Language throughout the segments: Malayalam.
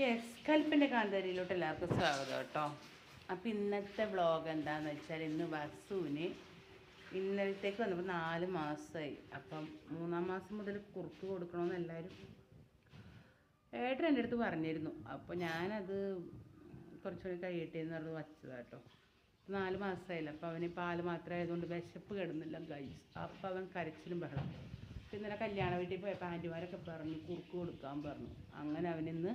യെസ് കൽപ്പന്റെ കാന്താരിയിലോട്ട് എല്ലാവർക്കും സ്വാഗതം കേട്ടോ. അപ്പം ഇന്നത്തെ വ്ളോഗ് എന്താന്ന് വെച്ചാൽ ഇന്ന് വസുവിന് ഇന്നലത്തേക്ക് വന്നപ്പോൾ നാല് മാസമായി അപ്പം മൂന്നാം മാസം മുതൽ കുറുക്ക് കൊടുക്കണമെന്ന് എല്ലാവരും ഏട്ടൻ എന്റെ അടുത്ത് പറഞ്ഞിരുന്നു. അപ്പോൾ ഞാനത് കുറച്ചുകൂടി കഴിയട്ടെ എന്ന് പറഞ്ഞ് വച്ചതാണ് കേട്ടോ. നാല് മാസമായില്ല അപ്പോൾ അവന് പാൽ മാത്രം ആയതുകൊണ്ട് വിശപ്പ് കിടന്നില്ല കഴിച്ചു അപ്പോൾ അവൻ കരച്ചിലും ബഹളം. ഇന്നലെ കല്യാണ വീട്ടിൽ പോയപ്പോൾ ആന്റിമാരൊക്കെ പറഞ്ഞു കുറുക്ക് കൊടുക്കാൻ പറഞ്ഞു. അങ്ങനെ അവനിന്ന്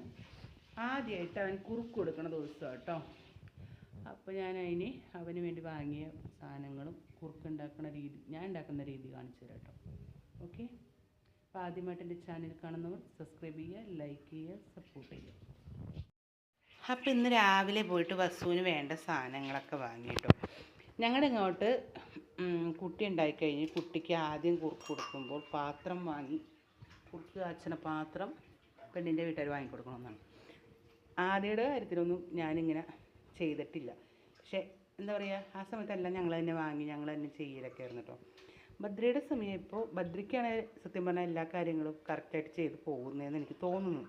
ആദ്യമായിട്ട് അവൻ കുറുക്ക് കൊടുക്കണ ദിവസം കേട്ടോ. അപ്പോൾ ഞാൻ അതിന് അവന് വേണ്ടി വാങ്ങിയ സാധനങ്ങളും കുറുക്ക് ഉണ്ടാക്കുന്ന രീതി ഞാൻ ഉണ്ടാക്കുന്ന രീതി കാണിച്ചു തരാം കേട്ടോ. ഓക്കെ? അപ്പോൾ ആദ്യമായിട്ട് എന്റെ ചാനൽ കാണുന്നവർ സബ്സ്ക്രൈബ് ചെയ്യുക ലൈക്ക് ചെയ്യുക സപ്പോർട്ട് ചെയ്യുക. അപ്പോൾ ഇന്ന് രാവിലെ പോയിട്ട് വസുവിന് വേണ്ട സാധനങ്ങളൊക്കെ വാങ്ങിയിട്ടോ ഞങ്ങളുടെ ഇങ്ങോട്ട് കുട്ടി ഉണ്ടായിക്കഴിഞ്ഞ് കുട്ടിക്ക് ആദ്യം കുറുക്ക് കൊടുക്കുമ്പോൾ പാത്രം വാങ്ങി കുറുക്ക് കാച്ചണ പാത്രം പെണ്ണിന്റെ വീട്ടുകാർ വാങ്ങിക്കൊടുക്കണമെന്നാണ്. ആദ്യയുടെ കാര്യത്തിലൊന്നും ഞാനിങ്ങനെ ചെയ്തിട്ടില്ല. പക്ഷേ എന്താ പറയുക ആ സമയത്തെല്ലാം ഞങ്ങൾ തന്നെ വാങ്ങി ഞങ്ങൾ തന്നെ ചെയ്യലൊക്കെ ആയിരുന്നു കേട്ടോ ഭദ്രയുടെ സമയം ഇപ്പോൾ ഭദ്രയ്ക്കാണ് സത്യം പറഞ്ഞാൽ എല്ലാ കാര്യങ്ങളും കറക്റ്റായിട്ട് ചെയ്ത് പോകുന്നതെന്ന് എനിക്ക് തോന്നുന്നു.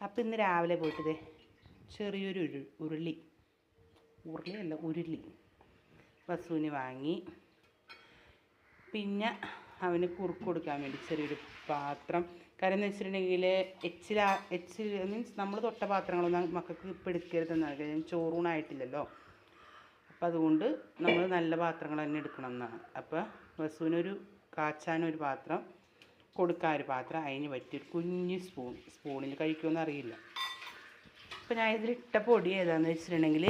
അപ്പോൾ ഇന്ന് രാവിലെ പോയിട്ട് ദേ ചെറിയൊരു ഉരു ഉരുളി. ഉരുളിയല്ല ഉരുളി. വസുവിന് വാങ്ങി. പിന്നെ അവന് കുറുക്ക് കൊടുക്കാൻ വേണ്ടി ചെറിയൊരു പാത്രം. കാര്യം എന്ന് വെച്ചിട്ടുണ്ടെങ്കിൽ എച്ചില എച്ചിൽ മീൻസ് നമ്മൾ തൊട്ട പാത്രങ്ങളൊന്നും മക്കൾക്ക് ഇപ്പം എടുക്കരുതെന്നാണ് കാര്യം ചോറൂണായിട്ടില്ലല്ലോ അപ്പം അതുകൊണ്ട് നമ്മൾ നല്ല പാത്രങ്ങൾ തന്നെ എടുക്കണം എന്നാണ്. അപ്പോൾ വസുവിനൊരു കാച്ചാനൊരു പാത്രം കൊടുക്കാൻ ഒരു പാത്രം അതിന് പറ്റിയൊരു കുഞ്ഞു സ്പൂൺ സ്പൂണിൽ കഴിക്കുമെന്ന് അറിയില്ല. അപ്പം ഞാൻ ഇതിലിട്ട പൊടി ഏതാണെന്ന് വെച്ചിട്ടുണ്ടെങ്കിൽ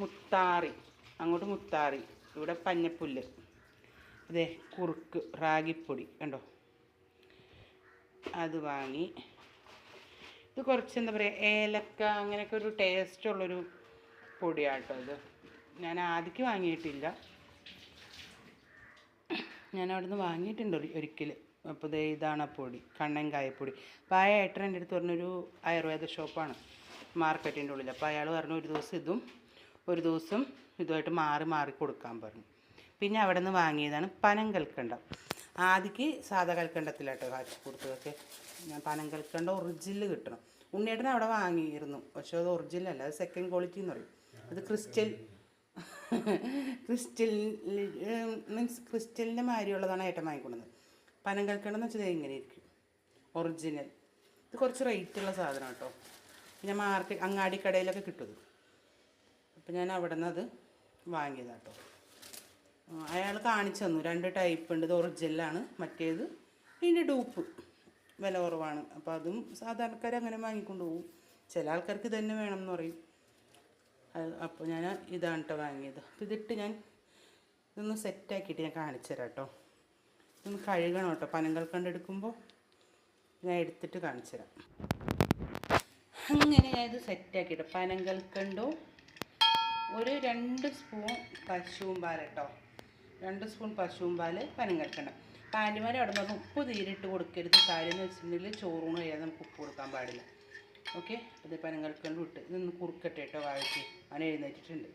മുത്താറി അങ്ങോട്ട് മുത്താറി ഇവിടെ പഞ്ഞപ്പുല്ല്. ഇതേ കുറുക്ക് റാഗിപ്പൊടി കണ്ടോ? അത് വാങ്ങി. ഇത് കുറച്ച് എന്താ പറയുക ഏലക്ക അങ്ങനെയൊക്കെ ഒരു ടേസ്റ്റ് ഉള്ളൊരു പൊടിയാട്ടോ ഇത്. ഞാൻ ആദ്യക്ക് വാങ്ങിയിട്ടില്ല. ഞാൻ അവിടെ നിന്ന് വാങ്ങിയിട്ടുണ്ട് ഒരിക്കൽ അപ്പോൾ ദേ ഇതാണ് ആ പൊടി കണ്ണൻ കായപ്പൊടി അപ്പോൾ ആ ഏട്ടൻ എന്റെ അടുത്ത് പറഞ്ഞൊരു ആയുർവേദ ഷോപ്പാണ് മാർക്കറ്റിന്റെ ഉള്ളിൽ അപ്പോൾ അയാൾ പറഞ്ഞു ഒരു ദിവസം ഇതും ഒരു ദിവസം ഇതുമായിട്ട് മാറി മാറി കൊടുക്കാൻ പറഞ്ഞു. പിന്നെ അവിടെ നിന്ന് വാങ്ങിയതാണ് പനം കൽക്കണ്ടം. ആദ്യക്ക് സാധാ കൽക്കണ്ടത്തിലാട്ടോ കാച്ചി കൊടുത്തതൊക്കെ. പനം കൽക്കണ്ടം ഒറിജിനൽ കിട്ടണം. ഉണ്ണിയേട്ടൻ അവിടെ വാങ്ങിയിരുന്നു. പക്ഷേ അത് ഒറിജിനൽ അല്ല അത് സെക്കൻഡ് ക്വാളിറ്റി എന്ന് പറയും. അത് ക്രിസ്റ്റൽ ക്രിസ്റ്റൽ മീൻസ് ക്രിസ്റ്റലിന്റെ മാതിരിയുള്ളതാണ് ഏട്ടൻ വാങ്ങിക്കൊണ്ടത് പനം കൽക്കണ്ടം എന്ന് വെച്ചാൽ ഇങ്ങനെ ഇരിക്കും ഒറിജിനൽ ഇത് കുറച്ച് റേറ്റുള്ള സാധനം കേട്ടോ. പിന്നെ മാർക്കറ്റ് അങ്ങാടിക്കടയിലൊക്കെ കിട്ടും ഇത്. അപ്പം ഞാൻ അവിടെ നിന്ന് അത് വാങ്ങിയതാട്ടോ. കേട്ടോ അയാൾ കാണിച്ചു തന്നു. രണ്ട് ടൈപ്പ് ഉണ്ട്. ഇത് ഒറിജിനലാണ് മറ്റേത് പിന്നെ ഡൂപ്പ് വില കുറവാണ്. അപ്പോൾ അതും സാധാരണക്കാർ അങ്ങനെ വാങ്ങിക്കൊണ്ട് പോകും. ചില ആൾക്കാർക്ക് തന്നെ വേണം എന്ന് പറയും അപ്പോൾ ഞാൻ ഇതാണ് കേട്ടോ വാങ്ങിയത്. അപ്പോൾ ഇതിട്ട് ഞാൻ ഇതൊന്ന് സെറ്റാക്കിയിട്ട് ഞാൻ കാണിച്ചു തരാം കേട്ടോ ഇതൊന്ന് കഴുകണം കേട്ടോ പനങ്ങൾ കണ്ടെടുക്കുമ്പോൾ ഞാൻ എടുത്തിട്ട് കാണിച്ചു തരാം. അങ്ങനെ ഞാനിത് സെറ്റാക്കിയിട്ട് പനം കണ്ടോ ഒരു രണ്ട് സ്പൂൺ പശുവും പാൽ കേട്ടോ രണ്ട് സ്പൂൺ പശുവും പാൽ പനം കൽക്കണ്ട പാന്റുമാർ അവിടെ നിന്ന് ഉപ്പ് തീരിട്ട് കൊടുക്കരുത്. കാര്യം എന്ന് വെച്ചിട്ടുണ്ടെങ്കിൽ ചോറൂണ് കഴിയാതെ നമുക്ക് ഉപ്പ് കൊടുക്കാൻ പാടില്ല. ഓക്കെ? അത് പനം കൽക്കണ്ട് വിട്ട് ഇതൊന്ന് കുറുക്കട്ടെ കേട്ടോ വാഴയ്ക്ക് അവൻ എഴുന്നേറ്റിട്ടുണ്ട്.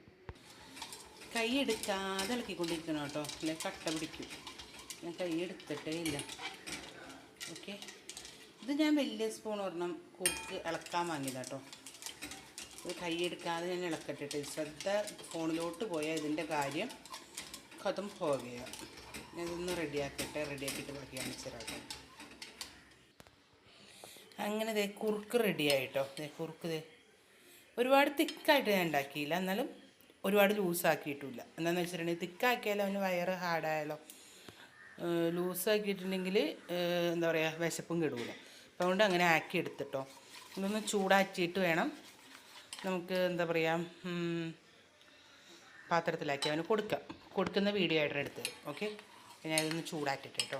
കൈ എടുക്കാതെ ഇളക്കിക്കൊണ്ടിരിക്കണം കേട്ടോ. അല്ലെ? കട്ട പിടിക്കും. ഞാൻ കൈ എടുത്തിട്ടേ ഇല്ല. ഓക്കെ? ഇത് ഞാൻ വലിയ സ്പൂൺ ഒരെണ്ണം കുറുക്ക് ഇളക്കാൻ വാങ്ങിയതാ കേട്ടോ. ഇത് കൈ എടുക്കാതെ ഞാൻ ഇളക്കട്ടെ ശ്രദ്ധ ഫോണിലോട്ട് പോയാൽ ഇതിന്റെ കാര്യം കഥം പോവുകയാണ് ഞാനിതൊന്ന് റെഡിയാക്കട്ടെ. റെഡിയാക്കിയിട്ട് ബാക്കി കാണിച്ചു തരാം അങ്ങനെ ദേ കുറുക്ക് റെഡിയായിട്ടോ. ദേ കുറുക്ക് ദേ. ഒരുപാട് തിക്കായിട്ട് ഞാൻ ഉണ്ടാക്കിയില്ല. എന്നാലും ഒരുപാട് ലൂസാക്കിയിട്ടില്ല. എന്താണെന്ന് വെച്ചിട്ടുണ്ടെങ്കിൽ തിക്കാക്കിയാലോ അവന് വയറ് ഹാർഡായാലോ ലൂസാക്കിയിട്ടുണ്ടെങ്കിൽ എന്താ പറയുക വിശപ്പും കെടുകില്ല അപ്പോൾ അതുകൊണ്ട് അങ്ങനെ ആക്കി എടുത്തിട്ടോ ഇതൊന്ന് ചൂടാക്കിയിട്ട് വേണം നമുക്ക് എന്താ പറയുക പാത്രത്തിലാക്കി അവന് കൊടുക്കാം. കൊടുക്കുന്ന വീഡിയോ ആയിട്ട് എടുത്തത്. ഓക്കെ ഞാൻ ഇതൊന്ന് ചൂടാക്കിയിട്ട് കേട്ടോ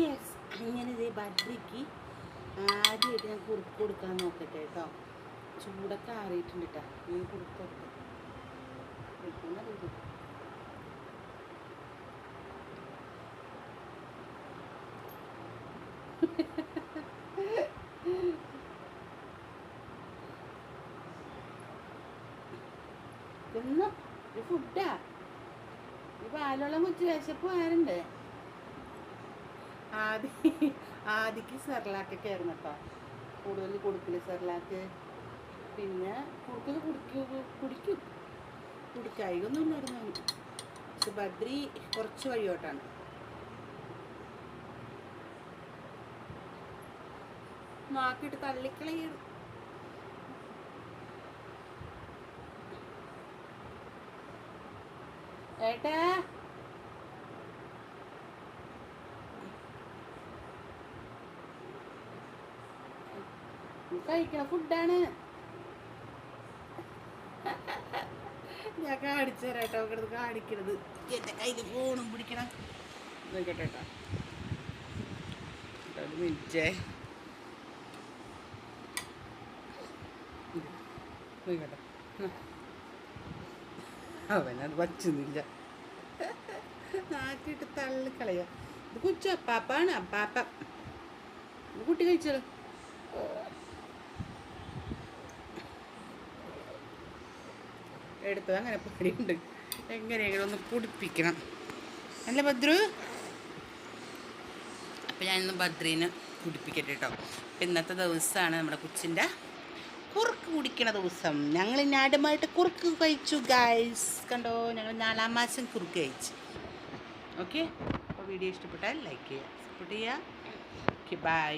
യെസ് അങ്ങനെ ഇതേ ബദ്രിക്ക് ആദ്യമായിട്ട് ഞാൻ കുറുക്ക് കൊടുക്കാൻ നോക്കട്ടെ കേട്ടോ ചൂടൊക്കെ ആറിയിട്ടുണ്ട് കേട്ടോ ഞാൻ കുറുക്കൊക്കെ ഇതൊന്നും ഇത് ഫുഡാ ഈ പാലോളം കുറ്റി വിശപ്പ് ആരുണ്ട് ആദി ആദിക്ക് സെർലാക്കൊക്കെ ആയിരുന്നു കേട്ടോ കൂടുതൽ കൊടുക്കൽ സെർലാക്ക്. പിന്നെ കൂടുതൽ കുടിക്കൂ കുടിക്കും. കുടിക്കായികൊന്നും ഇല്ലായിരുന്നു അവന് പക്ഷെ ബദ്രി കുറച്ച് വഴിയോട്ടാണ്. നാക്കിട്ട് തള്ളിക്കളയാണ് ഏട്ടാ? കഴിക്കണ ഫുഡാണ്. ഞാൻ കാണിച്ചു തരാം കേട്ടോ അവിടെ കാണിക്കണത് എന്റെ കയ്യിൽ ഫോണും പിടിക്കണം. നോക്കട്ടെ കേട്ടോ. ഒരു അവനത് വച്ചുന്നില്ല നാട്ടിട്ട് തള്ളിക്കളയ ഇത് കൊച്ചു അപ്പാപ്പാണ് അപ്പാപ്പ. കുട്ടി കഴിച്ചോളൂ. എടുത്തത് അങ്ങനെ പണിയുണ്ട് എങ്ങനെയെങ്കിലും ഒന്ന് കുടിപ്പിക്കണം. അല്ല ഭദ്രു? അപ്പം ഞാനിന്ന് ഭദ്രീനെ കുടിപ്പിക്കട്ടെ കേട്ടോ ഇന്നത്തെ ദിവസമാണ് നമ്മുടെ കൊച്ചിന്റെ കുറുക്ക് കുടിക്കണ ദിവസം ഞങ്ങൾ നാടുമായിട്ട് കുറുക്ക് കഴിച്ചു ഗൈസ് കണ്ടോ? ഞങ്ങൾ നാലാം മാസം കുറുക്ക് കഴിച്ചു. ഓക്കെ അപ്പോൾ വീഡിയോ ഇഷ്ടപ്പെട്ടാൽ ലൈക്ക് ചെയ്യുക സപ്പോർട്ട് ചെയ്യുക. Okay bye